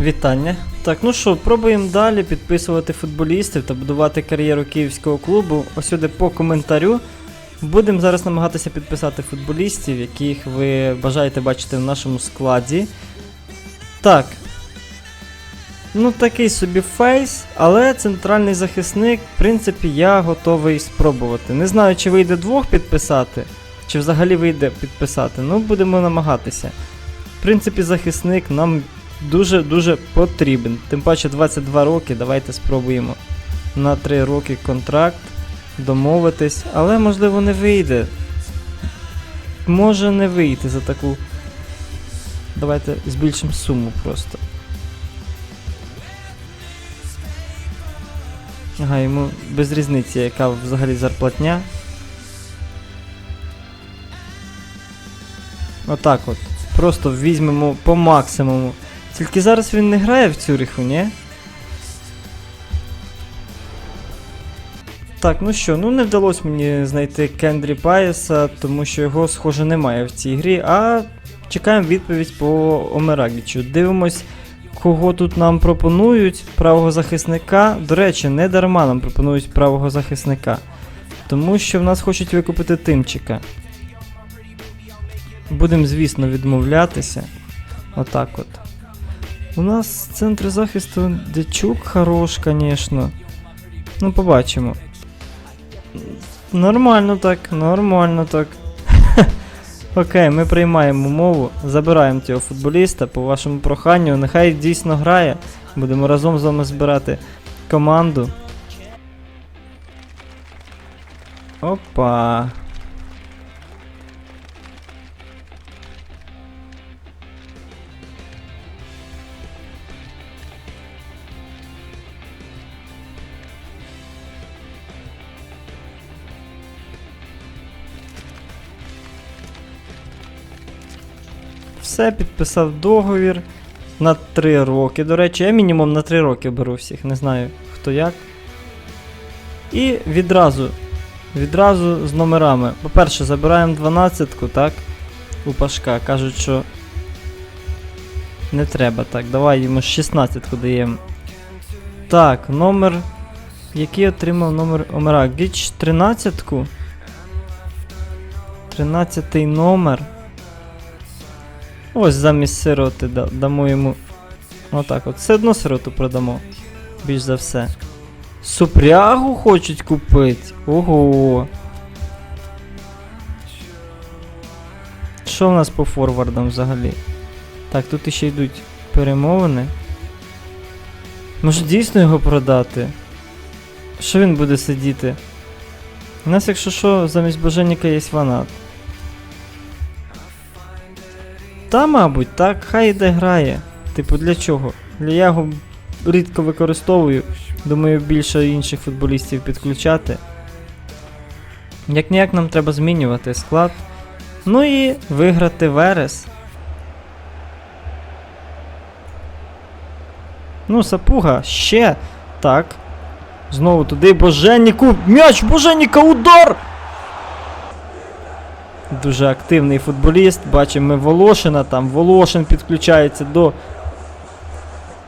Вітання. Так, ну що, пробуємо далі підписувати футболістів та будувати кар'єру київського клубу. Ось сюди по коментарю. Будемо зараз намагатися підписати футболістів, яких ви бажаєте бачити в нашому складі. Так. Ну, такий собі фейс, але центральний захисник, в принципі, я готовий спробувати. Не знаю, чи вийде двох підписати, чи взагалі вийде підписати. Ну, будемо намагатися. В принципі, захисник нам дуже-дуже потрібен. Тим паче 22 роки, давайте спробуємо на 3 роки контракт домовитись, але можливо не вийде. Може не вийти за таку. Давайте збільшимо суму просто. Ага, йому без різниці, яка взагалі зарплатня. Отак от. Просто візьмемо по максимуму. Тільки зараз він не грає в Цюріху, ні? Так, ну що, ну не вдалося мені знайти Кендрі Пайеса, тому що його, схоже, немає в цій грі, а чекаємо відповідь по Омерагічу. Дивимось, кого тут нам пропонують. Правого захисника. До речі, не дарма нам пропонують правого захисника. Тому що в нас хочуть викупити тимчика. Будемо, звісно, відмовлятися. Отак от. У нас центр захисту Дячук хорош, звісно. Ну, побачимо. Нормально так, нормально так. Окей, ми приймаємо мову, забираємо цього футболіста по вашому проханню. Нехай дійсно грає. Будемо разом з вами збирати команду. Опа. Все, підписав договір на 3 роки. До речі, я мінімум на 3 роки беру всіх, не знаю хто як. І відразу, відразу з номерами. По-перше, забираємо 12-ку, так? У Пашка. Кажуть, що не треба. Так, давай йому 16-ку даємо. Так, номер. Який отримав номер Омера? Гіч 13-ку. 13 номер. Ось замість сироти да- дамо йому. Отак от. Все одно сироту продамо. Більш за все. Супрягу хочуть купити. Ого. Що в нас по форвардам взагалі? Так, тут іще йдуть перемовини. Може дійсно його продати? Що він буде сидіти? У нас, якщо що, замість боженніка є ванат. Та, мабуть, так, хай іде грає. Типу, для чого? Я його рідко використовую. Думаю, більше інших футболістів підключати. Як ніяк нам треба змінювати склад. Ну і виграти Верес. Ну, сапуга, ще. Так. Знову туди Боженніку. М'яч! Боженніка, удар! Дуже активний футболіст. Бачимо Волошина там. Волошин підключається до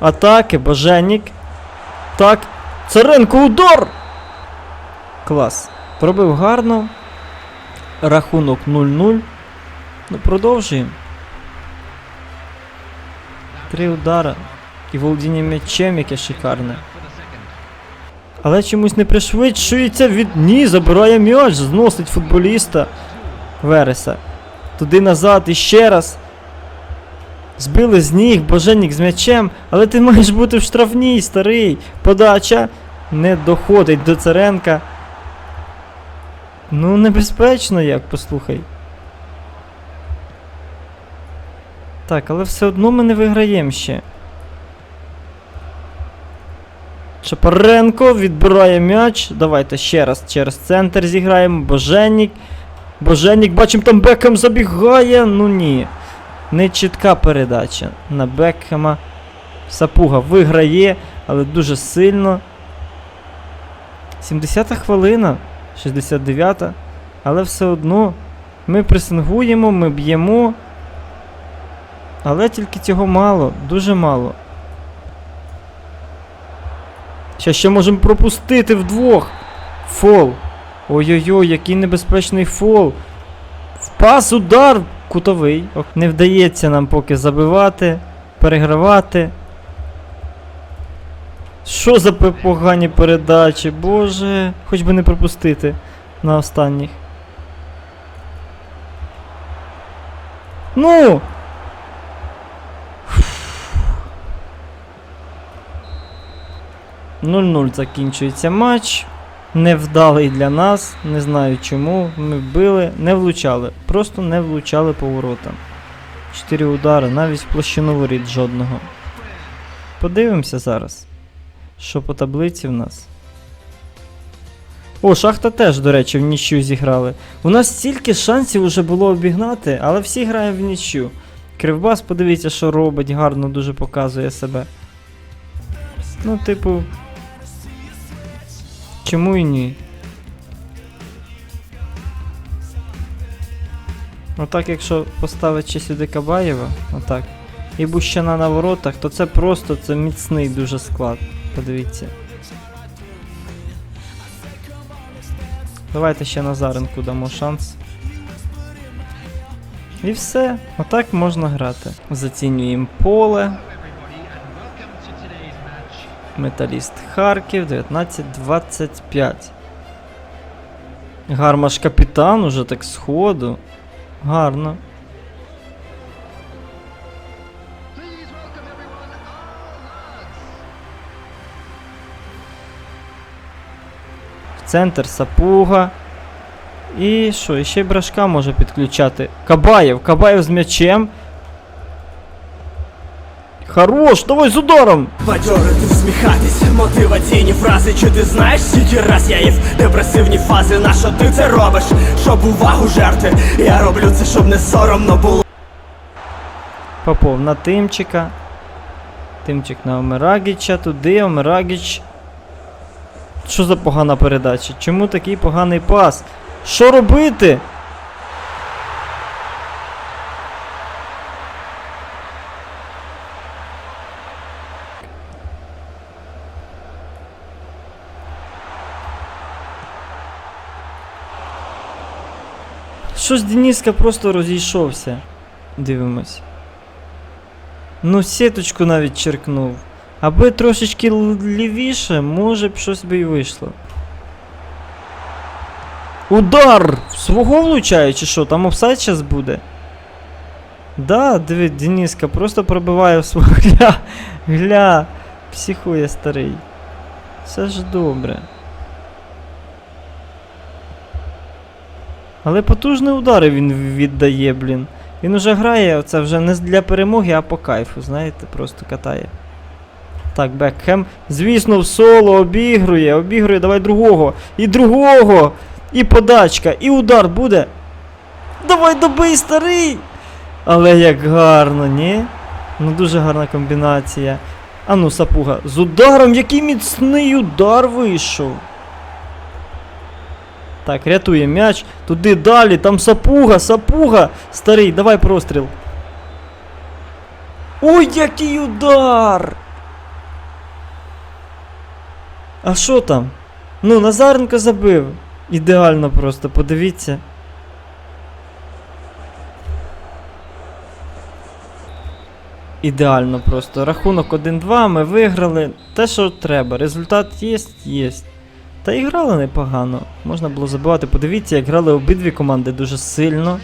атаки. Боженнік. Так. Царенко удар! Клас. Пробив гарно. Рахунок 0-0. Ну, продовжуємо. Три удара. І володіння м'ячем, яке шикарне. Але чомусь не пришвидшується від. Ні, забирає м'яч, зносить футболіста. Вереса. Туди назад і ще раз. Збили з ніг, боженник з м'ячем, але ти маєш бути в штрафній, старий. Подача не доходить до Царенка. Ну, небезпечно як, послухай. Так, але все одно ми не виграємо ще. Шапаренко відбирає м'яч. Давайте ще раз через центр зіграємо. Боженник. Боженник, бачимо, там Бекхем забігає. Ну ні. Не чітка передача на Бекхема. Сапуга виграє, але дуже сильно. 70-та хвилина, 69-та. Але все одно ми пресингуємо, ми б'ємо. Але тільки цього мало, дуже мало. Ще ще можемо пропустити вдвох. Фол. Ой-ой-ой, який небезпечний фол. Впас, удар! Кутовий. Не вдається нам поки забивати, перегравати. Що за погані передачі? Боже, хоч би не пропустити на останніх. Ну! 0-0 закінчується матч. Невдалий для нас. Не знаю чому. Ми били, не влучали. Просто не влучали по воротам. 4 удари, навіть площину воріт жодного. Подивимося зараз. Що по таблиці в нас. О, шахта теж, до речі, в нічю зіграли. У нас стільки шансів уже було обігнати, але всі грають в нічю. Кривбас, подивіться, що робить, гарно дуже показує себе. Ну, типу. Чому і ні? Отак, якщо поставити ще сюди Кабаєва, отак, і Бущана на воротах, то це просто це міцний дуже склад. Подивіться. Давайте ще Назаренку дамо шанс. І все. Отак можна грати. Зацінюємо поле. Металіст Харків 19-25. Гармаш капітан уже так сходу. Гарно. В центр Сапуга. І що, і ще брашка може підключати. Кабаєв, Кабаєв з м'ячем. Хорош, давай з ударом! Бадьорити, всміхатись, мотиваційні фрази, чи ти знаєш, скільки раз я їв депресивні фази, на що ти це робиш, щоб увагу жерти, я роблю це, щоб не соромно було. Попов на Тимчика. Тимчик на Омерагіча. Туди Омерагіч. Що за погана передача? Чому такий поганий пас? Що робити? Щось Дениска просто розійшовся. Дивимось. Ну, сіточку навіть черкнув. Аби трошечки лівіше, може б щось би й вийшло. Удар! Свого влучає, чи що? Там офсайд зараз буде? Да, диви, Дениска просто пробиває в свого гля. Гля. Психує старий. Все ж добре. Але потужні удари він віддає, блін. Він уже грає, це вже не для перемоги, а по кайфу, знаєте, просто катає. Так, Бекхем. Звісно, в соло обігрує, обігрує, давай другого. І другого. І подачка, і удар буде. Давай добий, старий! Але як гарно, ні? Ну дуже гарна комбінація. А ну, сапуга. З ударом, який міцний удар вийшов. Так, рятує м'яч. Туди далі, там сапуга, сапуга. Старий, давай простріл. Ой, який удар! А що там? Ну, Назаренко забив. Ідеально просто, подивіться. Ідеально просто. Рахунок 1-2, ми виграли. Те, що треба. Результат є, є. Та і грали непогано. Можна було забивати. Подивіться, як грали обидві команди дуже сильно.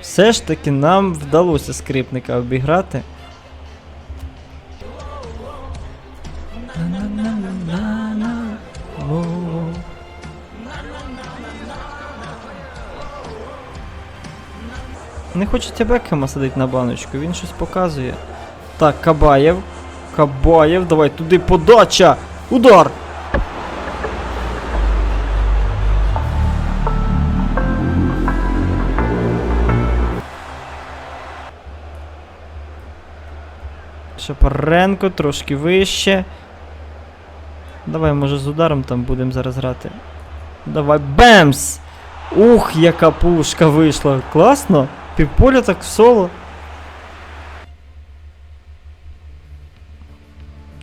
Все ж таки нам вдалося скрипника обіграти. Не хочеться Бекхема садити на баночку, він щось показує. Так, Кабаєв. Кабаєв, давай туди подача! Удар! Шапаренко трошки вище. Давай, може, з ударом там будемо зараз грати. Давай, бемс! Ух, яка пушка вийшла. Класно. Півполя так в соло.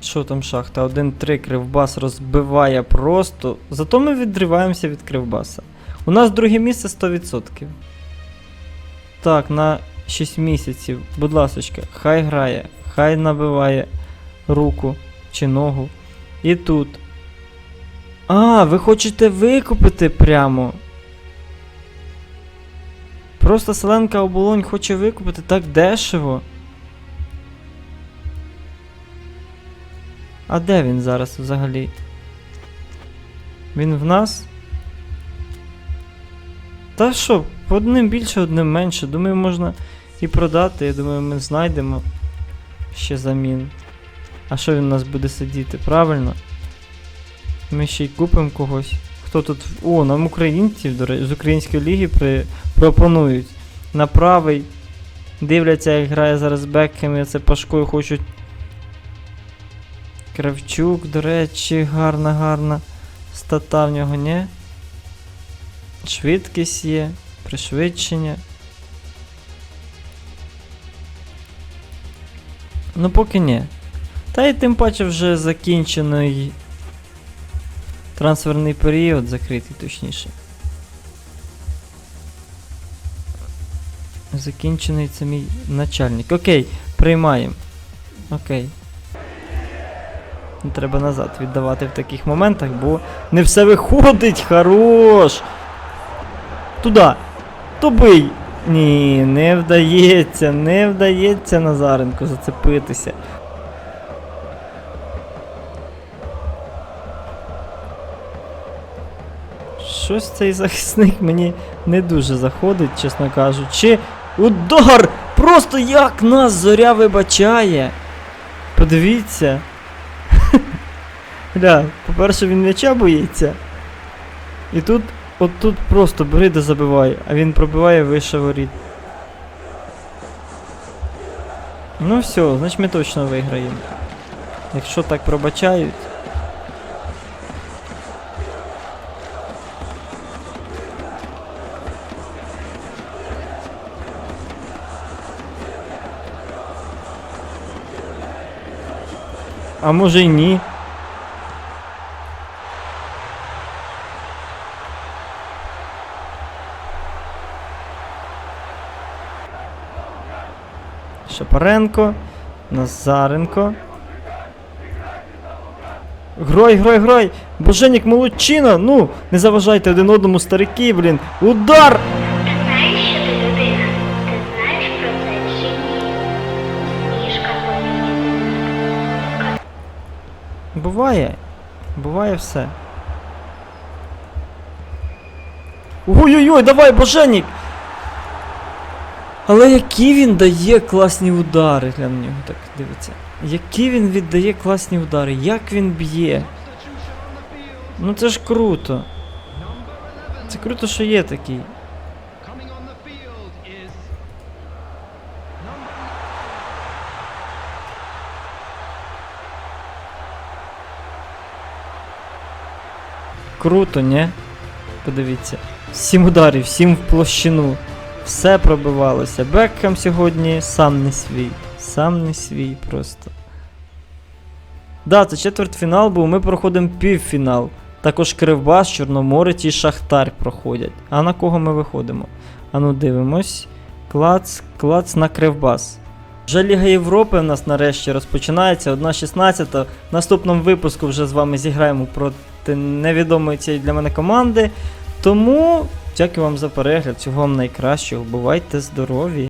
Що там шахта? 1-3 Кривбас розбиває просто. Зато ми відриваємося від Кривбаса. У нас друге місце 100%. Так, на 6 місяців. Будь ласочка, хай грає, хай набиває руку чи ногу. І тут. А, ви хочете викупити прямо. Просто Селенка Оболонь хоче викупити так дешево. А де він зараз взагалі? Він в нас? Та що, одним більше, одним менше. Думаю, можна і продати. Я думаю, ми знайдемо ще замін. А що він у нас буде сидіти? Правильно? Ми ще й купимо когось. Хто тут. О, нам українців, до речі, з української ліги при... пропонують. На правий. Дивляться, як грає зараз Бекхем, це Пашкою хочуть. Кравчук, до речі, гарна, гарна. Стата в нього, ні? Швидкість є, пришвидшення. Ну поки ні. Та й тим паче вже закінчений трансферний період, закритий точніше. Закінчений це мій начальник. Окей, приймаємо. Окей. Треба назад віддавати в таких моментах, бо не все виходить. Хорош! Туда! Тобий! Ні, не вдається, не вдається Назаренко зацепитися. Щось цей захисник мені не дуже заходить, чесно кажучи. Удар! Просто як нас зоря вибачає! Подивіться. Гля, по-перше, він м'яча боїться. І тут, от тут просто бери да забивай, а він пробиває вище воріт. Ну все, значить ми точно виграємо. Якщо так пробачають. А може й ні. Шапаренко, Назаренко. Грой, грой, грой! Боженік молодчина! Ну, не заважайте один одному старики, блін. Удар! Буває. Буває все. Ой-ой-ой, давай, Боженік! Але які він дає класні удари, глянь нього так дивиться. Які він віддає класні удари, як він б'є. Ну це ж круто. Це круто, що є такий. Круто, ні? Подивіться. Сім ударів, сім в площину. Все пробивалося. Бекхем сьогодні сам не свій. Сам не свій просто. Да, це четвертьфінал був, ми проходимо півфінал. Також Кривбас, Чорноморець і Шахтар проходять. А на кого ми виходимо? Ану дивимось. Клац, клац на Кривбас. Вже Ліга Європи у нас нарешті розпочинається. 1.16. В наступному випуску вже з вами зіграємо проти невідомої цієї для мене команди. Тому дякую вам за перегляд. Всього вам найкращого. Бувайте здорові!